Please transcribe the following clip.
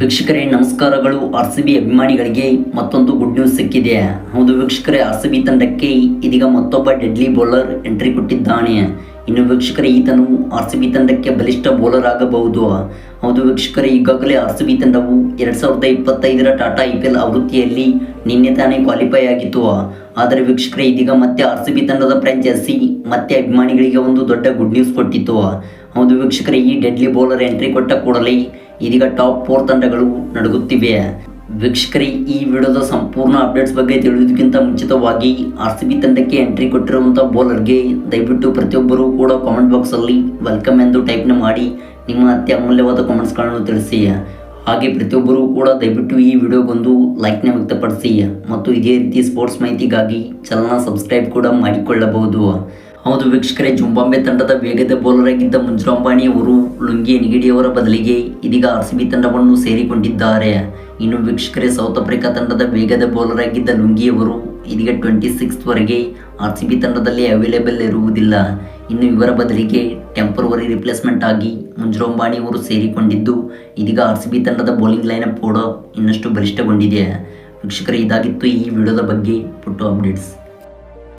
ವೀಕ್ಷಕರೇ, ನಮಸ್ಕಾರಗಳು. R C B ಅಭಿಮಾನಿಗಳಿಗೆ ಮತ್ತೊಂದು ಗುಡ್ ನ್ಯೂಸ್ ಸಿಕ್ಕಿದೆ. ಹೌದು ವೀಕ್ಷಕರೇ, ಆರ್ ಸಿ ಬಿ ತಂಡಕ್ಕೆ ಇದೀಗ ಮತ್ತೊಬ್ಬ ಡೆಡ್ಲಿ ಬೌಲರ್ ಎಂಟ್ರಿ ಕೊಟ್ಟಿದ್ದಾನೆ. ಇನ್ನು ವೀಕ್ಷಕರೇ, ಈತನು ಆರ್ ಸಿ ಬಿ ತಂಡಕ್ಕೆ ಬಲಿಷ್ಠ ಬೌಲರ್ ಆಗಬಹುದು. ಹೌದು ವೀಕ್ಷಕರೇ, ಈಗಾಗಲೇ ಆರ್ ಸಿ ಬಿ ತಂಡವು ಎರಡ್ ಸಾವಿರದ ಇಪ್ಪತ್ತೈದರ ಟಾಟಾ ಐ ಪಿ ಎಲ್ ಆವೃತ್ತಿಯಲ್ಲಿ ನಿನ್ನೆ ತಾನೇ ಕ್ವಾಲಿಫೈ ಆಗಿತ್ತು. ಆದರೆ ವೀಕ್ಷಕರೇ, ಇದೀಗ ಮತ್ತೆ ಆರ್ ಸಿ ಬಿ ತಂಡದ ಫ್ರಾಂಚೈಸಿ ಮತ್ತೆ ಅಭಿಮಾನಿಗಳಿಗೆ ಒಂದು ದೊಡ್ಡ ಗುಡ್ ನ್ಯೂಸ್ ಕೊಟ್ಟಿತ್ತು. ಹೌದು ವೀಕ್ಷಕರೇ, ಈ ಡೆಡ್ಲಿ ಬೌಲರ್ ಎಂಟ್ರಿ ಕೊಟ್ಟ ಕೂಡಲೇ ಇದೀಗ ಟಾಪ್ ಫೋರ್ ತಂಡಗಳು ನಡುಗುತ್ತಿವೆ. ವೀಕ್ಷಕರೇ, ಈ ವಿಡಿಯೋದ ಸಂಪೂರ್ಣ ಅಪ್ಡೇಟ್ಸ್ ಬಗ್ಗೆ ತಿಳಿಯೋದಕ್ಕಿಂತ ಮುಂಚಿತವಾಗಿ ಆರ್ ಸಿ ಬಿ ತಂಡಕ್ಕೆ ಎಂಟ್ರಿ ಕೊಟ್ಟಿರುವಂಥ ಬೌಲರ್ಗೆ ದಯವಿಟ್ಟು ಪ್ರತಿಯೊಬ್ಬರೂ ಕೂಡ ಕಾಮೆಂಟ್ ಬಾಕ್ಸಲ್ಲಿ ವೆಲ್ಕಮ್ ಎಂದು ಟೈಪ್ನ ಮಾಡಿ ನಿಮ್ಮ ಅತ್ಯಮೂಲ್ಯವಾದ ಕಾಮೆಂಟ್ಸ್ಗಳನ್ನು ತಿಳಿಸಿ. ಹಾಗೆ ಪ್ರತಿಯೊಬ್ಬರೂ ಕೂಡ ದಯವಿಟ್ಟು ಈ ವಿಡಿಯೋ ಬಂದು ಲೈಕ್ನ ವ್ಯಕ್ತಪಡಿಸಿ. ಮತ್ತು ಇದೇ ರೀತಿ ಸ್ಪೋರ್ಟ್ಸ್ ಮಾಹಿತಿಗಾಗಿ ಚಾನಲ್ನ ಸಬ್ಸ್ಕ್ರೈಬ್ ಕೂಡ ಮಾಡಿಕೊಳ್ಳಬಹುದು. ಹೌದು ವೀಕ್ಷಕರೇ, ಜುಂಬಾಂಬೆ ತಂಡದ ವೇಗದ ಬೌಲರ್ ಆಗಿದ್ದ ಮುಂಜುರಾಂಬಾಣಿ ಅವರು ಲುಂಗಿ ನಿಗಿಡಿಯವರ ಬದಲಿಗೆ ಇದೀಗ ಆರ್ ಸಿ ಬಿ ತಂಡವನ್ನು ಸೇರಿಕೊಂಡಿದ್ದಾರೆ. ಇನ್ನು ವೀಕ್ಷಕರೇ, ಸೌತ್ ಆಫ್ರಿಕಾ ತಂಡದ ವೇಗದ ಬೌಲರ್ ಆಗಿದ್ದ ಲುಂಗಿಯವರು ಇದೀಗ ಟ್ವೆಂಟಿ ಸಿಕ್ಸ್ತ್ವರೆಗೆ ಆರ್ ಸಿ ಬಿ ತಂಡದಲ್ಲಿ ಅವೈಲೇಬಲ್ ಇರುವುದಿಲ್ಲ. ಇನ್ನು ಇವರ ಬದಲಿಗೆ ಟೆಂಪರವರಿ ರಿಪ್ಲೇಸ್ಮೆಂಟ್ ಆಗಿ ಮುಂಜುರಾಂಬಾಣಿ ಅವರು ಸೇರಿಕೊಂಡಿದ್ದು, ಇದೀಗ ಆರ್ ಸಿ ಬಿ ತಂಡದ ಬೌಲಿಂಗ್ ಲೈನಪ್ ಕೂಡ ಇನ್ನಷ್ಟು ಬಲಿಷ್ಠಗೊಂಡಿದೆ. ವೀಕ್ಷಕರೇ, ಇದಾಗಿತ್ತು ಈ ವಿಡಿಯೋದ ಬಗ್ಗೆ ಪುಟ್ಟು ಅಪ್ಡೇಟ್ಸ್.